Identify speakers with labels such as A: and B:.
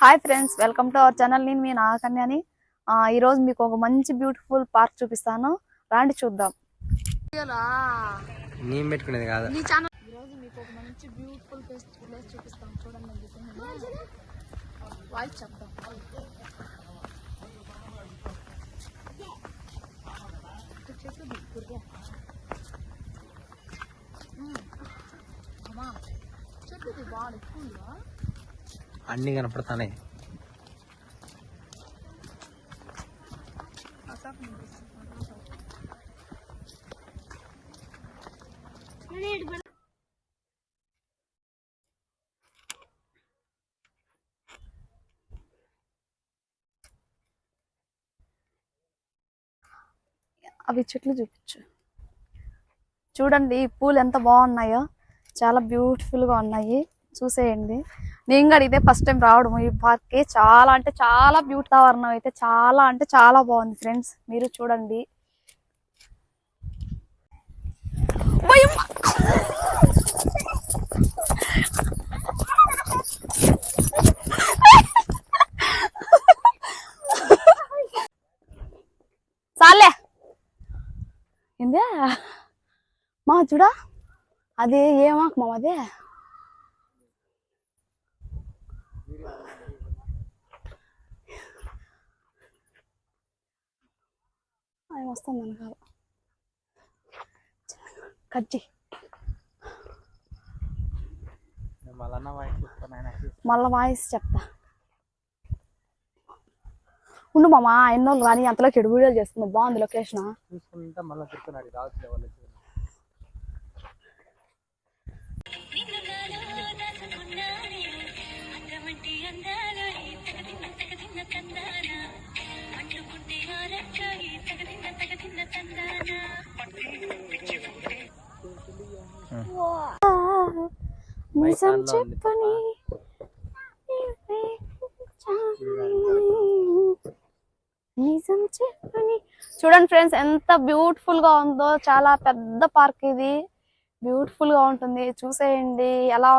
A: Hi friends welcome to our channel. నేను మీ నాగకన్యని. ఈరోజు మీకు ఒక మంచి బ్యూటిఫుల్ పార్క్ చూపిస్తాను. రాండి చూద్దాం.
B: నేను పెట్టుకునేది కాదు.
A: ఈరోజు మీకు ఒక మంచి బ్యూటిఫుల్ ప్లేస్ ప్లేస్ చూపిస్తాం చూడండి వాయిస్ చెప్తాం చెట్టు బాగా ఎక్కువ
B: అన్ని కనపడతానే.
A: అవి చెట్లు చూపించు. చూడండి పూలు ఎంత బాగున్నాయో. చాలా బ్యూటిఫుల్గా గా ఉన్నాయి. చూసేయండి. నేను కూడా ఇదే ఫస్ట్ టైం రావడం. ఈ పార్క్కి చాలా అంటే చాలా బ్యూటీ వాతావరణం అయితే చాలా అంటే చాలా బాగుంది ఫ్రెండ్స్ మీరు చూడండి. చాలే ఏందే? మా చూడా? అదే ఏమాకు మామ అదే? అది వస్తుంది వెనకాల కజ్జి
B: మళ్ళా వాయిస్
A: చెప్తా ఉండు మామ ఎన్నో కానీ అంతలో చెడు వీడియోలు చేస్తుంది బాగుంది లొకేషన్.
B: మళ్ళీ తిరుగుతున్నాడు.
A: నిజం చెప్పని. నిజం చెప్పని చూడండి ఫ్రెండ్స్ ఎంత బ్యూటిఫుల్గా ఉందో చాలా పెద్ద పార్క్ ఇది. బ్యూటిఫుల్గా ఉంటుంది. చూసేయండి. ఎలా